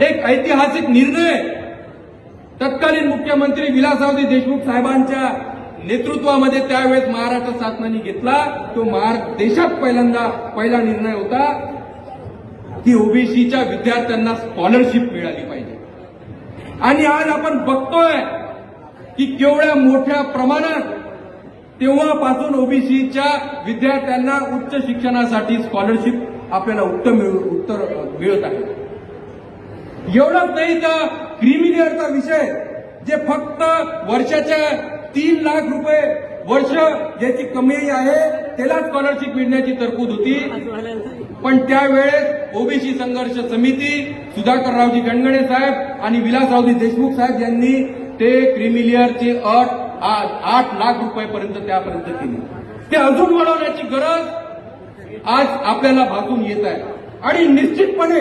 एक ऐतिहासिक निर्णय तत्कालीन मुख्यमंत्री विलासरावजी देशमुख साहेबांच्या नेतृत्वामध्ये त्यावेळेस महाराष्ट्र शासनाने घेतला. तो महार देशात पहिल्यांदा पहिला निर्णय होता की ओबीसीच्या विद्यार्थ्यांना स्कॉलरशिप मिळाली पाहिजे. आणि आज आपण बघतोय की केवढ्या मोठ्या प्रमाणात तेव्हापासून ओबीसीच्या विद्यार्थ्यांना उच्च शिक्षणासाठी स्कॉलरशिप आपल्याला उत्तर मिळू उत्तर मिळत आहे. एवढंच नाही तर क्रिमिलियरचा विषय जे फक्त वर्षाच्या तीन लाख रुपये वर्ष ज्याची कमाई आहे त्याला स्कॉलरशिप मिळण्याची तरतूद होती. पण त्यावेळेस ओबीसी संघर्ष समिती सुधाकररावजी गणगणे साहेब आणि विलासरावजी देशमुख साहेब यांनी ते क्रिमिलियरची अट आज आठ लाख रुपयेपर्यंत त्यापर्यंत केली. ते अजून वाढवण्याची गरज आज आपल्याला भासून येत आहे. आणि निश्चितपणे